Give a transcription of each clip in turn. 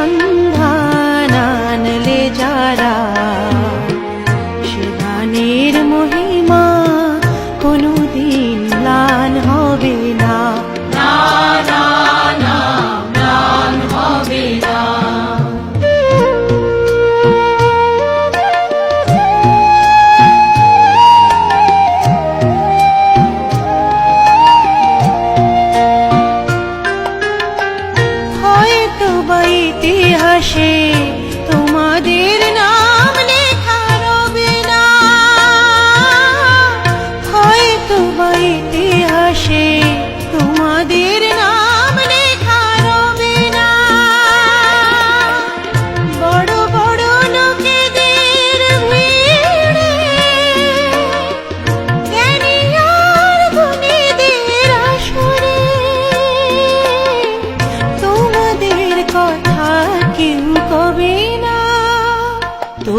সন্ধ্যা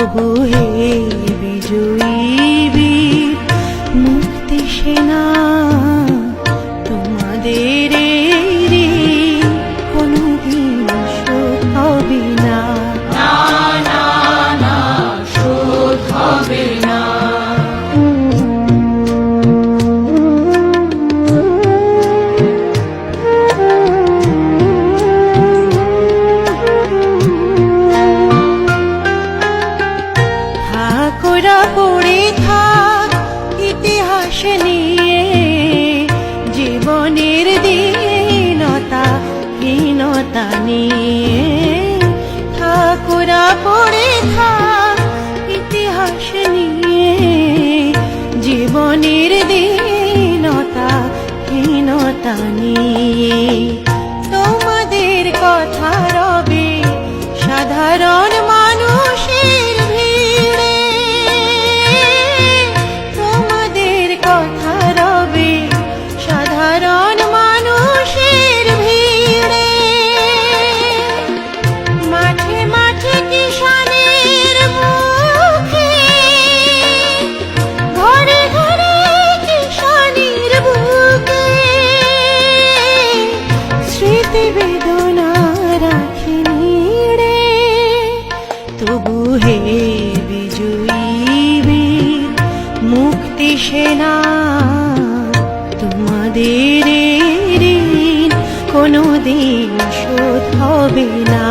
প্রভু হে বিজয়ী নিয়ে ঠাকুরা পড়ে থাক ইতিহাস নিয়ে। জীবনের দীনতা হীনতা নিয়ে। আসে না। তোমাদের ঋণ কোনো দিন শোধ হবে না।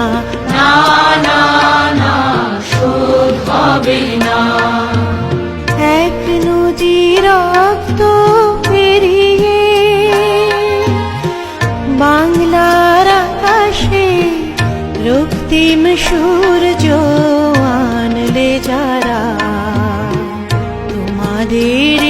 না না না শোধ হবে না। এক নদী রক্ত পেরিয়ে বাংলার আকাশে রক্তিম সুর আমাদের